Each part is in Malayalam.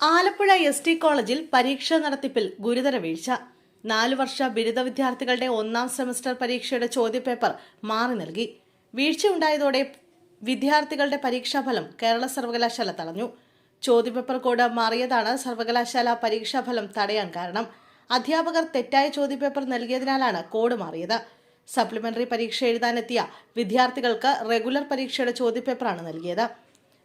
ആലപ്പുഴ എസ് ടി കോളേജിൽ പരീക്ഷാ നടത്തിപ്പിൽ ഗുരുതര വീഴ്ച. നാലു വർഷ ബിരുദ വിദ്യാർത്ഥികളുടെ ഒന്നാം സെമസ്റ്റർ പരീക്ഷയുടെ ചോദ്യപേപ്പർ മാറി നൽകി. വീഴ്ചയുണ്ടായതോടെ വിദ്യാർത്ഥികളുടെ പരീക്ഷാഫലം കേരള സർവകലാശാല തടഞ്ഞു. ചോദ്യപേപ്പർ കോഡ് മാറിയതാണ് സർവകലാശാല പരീക്ഷാഫലം തടയാൻ കാരണം. അധ്യാപകർ തെറ്റായ ചോദ്യപേപ്പർ നൽകിയതിനാലാണ് കോഡ് മാറിയത്. സപ്ലിമെന്ററി പരീക്ഷ എഴുതാനെത്തിയ വിദ്യാർത്ഥികൾക്ക് റെഗുലർ പരീക്ഷയുടെ ചോദ്യപേപ്പറാണ് നൽകിയത്.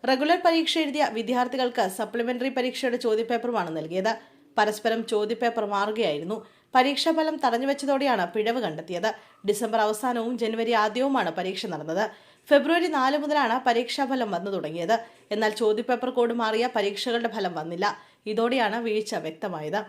റെഗുലർ പരീക്ഷ എഴുതിയ വിദ്യാർത്ഥികൾക്ക് സപ്ലിമെന്ററി പരീക്ഷയുടെ ചോദ്യപേപ്പറുമാണ് നൽകിയത്. പരസ്പരം ചോദ്യപേപ്പർ മാറുകയായിരുന്നു. പരീക്ഷാഫലം തടഞ്ഞുവെച്ചതോടെയാണ് പിഴവ് കണ്ടെത്തിയത്. ഡിസംബർ അവസാനവും ജനുവരി ആദ്യവുമാണ് പരീക്ഷ നടന്നത്. ഫെബ്രുവരി നാല് മുതലാണ് പരീക്ഷാഫലം വന്നു തുടങ്ങിയത്. എന്നാൽ ചോദ്യപേപ്പർ കോഡ് മാറിയ പരീക്ഷകളുടെ ഫലം വന്നില്ല. ഇതോടെയാണ് വീഴ്ച വ്യക്തമായത്.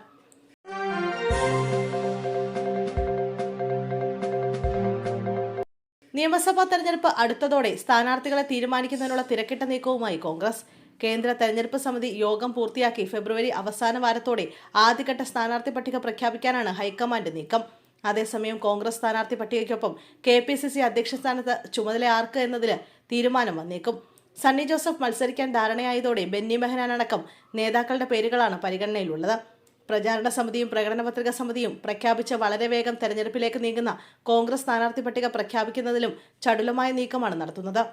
നിയമസഭാ തെരഞ്ഞെടുപ്പ് അടുത്തതോടെ സ്ഥാനാർത്ഥികളെ തീരുമാനിക്കുന്നതിനുള്ള തിരക്കിട്ട നീക്കവുമായി കോൺഗ്രസ്. കേന്ദ്ര തെരഞ്ഞെടുപ്പ് സമിതി യോഗം പൂർത്തിയാക്കി ഫെബ്രുവരി അവസാന വാരത്തോടെ ആദ്യഘട്ട സ്ഥാനാർത്ഥി പട്ടിക പ്രഖ്യാപിക്കാനാണ് ഹൈക്കമാൻഡ് നീക്കം. അതേസമയം കോൺഗ്രസ് സ്ഥാനാർത്ഥി പട്ടികയ്ക്കൊപ്പം കെ പി സി സി അധ്യക്ഷ സ്ഥാനത്ത് ചുമതല ആർക്ക് എന്നതിൽ തീരുമാനം വന്നേക്കും. സണ്ണി ജോസഫ് മത്സരിക്കാൻ ധാരണയായതോടെ ബെന്നി മെഹനാൻ അടക്കം നേതാക്കളുടെ പേരുകളാണ് പരിഗണനയിലുള്ളത്. പ്രചാരണ സമിതിയും പ്രകടന പത്രിക സമിതിയും പ്രഖ്യാപിച്ച വളരെ വേഗം തെരഞ്ഞെടുപ്പിലേക്ക് നീങ്ങുന്ന കോൺഗ്രസ് സ്ഥാനാർത്ഥി പട്ടിക പ്രഖ്യാപിക്കുന്നതിലും ചടുലമായ നീക്കമാണ് നടത്തുന്നത്.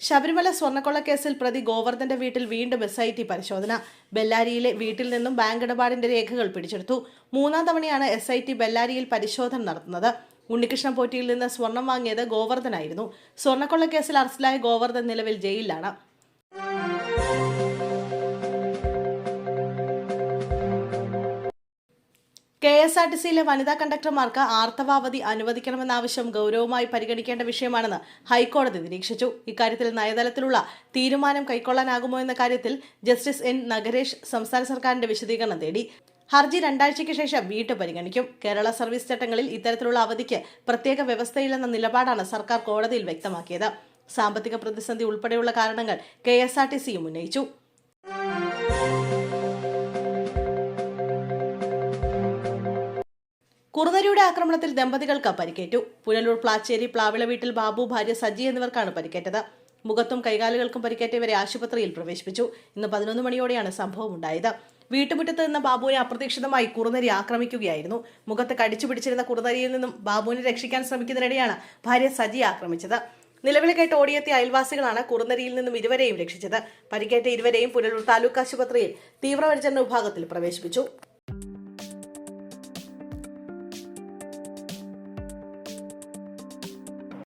ശബരിമല സ്വർണക്കൊള്ള കേസിൽ പ്രതി ഗോവർദ്ധന്റെ വീട്ടിൽ വീണ്ടും എസ് ഐ ടി പരിശോധന. ബെല്ലാരിയിലെ വീട്ടിൽ നിന്നും ബാങ്ക് ഇടപാടിന്റെ രേഖകൾ പിടിച്ചെടുത്തു. മൂന്നാം തവണയാണ് എസ് ഐ ടി ബെല്ലാരിയിൽ പരിശോധന നടത്തുന്നത്. ഉണ്ണികൃഷ്ണൻ പോറ്റിയിൽ നിന്ന് സ്വർണം വാങ്ങിയത് ഗോവർദ്ധനായിരുന്നു. സ്വർണക്കൊള്ള കേസിൽ അറസ്റ്റിലായ ഗോവർദ്ധൻ നിലവിൽ ജയിലിലാണ്. കെ എസ് ആർ ടി സിയിലെ വനിതാ കണ്ടക്ടർമാർക്ക് ആർത്തവാവധി അനുവദിക്കണമെന്ന ആവശ്യം ഗൗരവമായി പരിഗണിക്കേണ്ട വിഷയമാണെന്ന് ഹൈക്കോടതി നിരീക്ഷിച്ചു. ഇക്കാര്യത്തിൽ നയതലത്തിലുള്ള തീരുമാനം കൈക്കൊള്ളാനാകുമോ എന്ന കാര്യത്തിൽ ജസ്റ്റിസ് എൻ നഗരേഷ് സംസ്ഥാന സർക്കാരിന്റെ വിശദീകരണം തേടി. ഹർജി രണ്ടാഴ്ചയ്ക്ക് ശേഷം വീട്ടു പരിഗണിക്കും. കേരള സർവീസ് ചട്ടങ്ങളിൽ ഇത്തരത്തിലുള്ള അവധിക്ക് പ്രത്യേക വ്യവസ്ഥയില്ലെന്ന നിലപാടാണ് സർക്കാർ കോടതിയിൽ വ്യക്തമാക്കിയത്. സാമ്പത്തിക പ്രതിസന്ധി ഉൾപ്പെടെയുള്ള കാരണങ്ങൾ കെ എസ് ആർ ടി സിയും ഉന്നയിച്ചു. കുറുനരിയുടെ ആക്രമണത്തിൽ ദമ്പതികൾക്ക് പരിക്കേറ്റു. പുനലൂർ പ്ലാച്ചേരി പ്ലാവിള വീട്ടിൽ ബാബു ഭാര്യ സജി എന്നിവർക്കാണ് പരിക്കേറ്റത്. മുഖത്തും കൈകാലുകൾക്കും പരിക്കേറ്റവരെ ആശുപത്രിയിൽ പ്രവേശിപ്പിച്ചു. ഇന്ന് പതിനൊന്ന് മണിയോടെയാണ് സംഭവം ഉണ്ടായത് വീട്ടുമുറ്റത്ത് നിന്ന് ബാബുവിനെ അപ്രതീക്ഷിതമായി കുറുനരി ആക്രമിക്കുകയായിരുന്നു. മുഖത്ത് കടിച്ചു പിടിച്ചിരുന്ന കുറുനരിയിൽ നിന്നും ബാബുവിനെ രക്ഷിക്കാൻ ശ്രമിക്കുന്നതിനിടെയാണ് ഭാര്യ സജി ആക്രമിച്ചത്. നിലവിൽ കേട്ട് ഓടിയെത്തിയ അയൽവാസികളാണ് കുറുനരിയിൽ നിന്നും ഇരുവരെയും രക്ഷിച്ചത്. പരിക്കേറ്റ ഇരുവരെയും പുനലൂർ താലൂക്ക് ആശുപത്രിയിൽ തീവ്രപരിചരണ വിഭാഗത്തിൽ പ്രവേശിപ്പിച്ചു.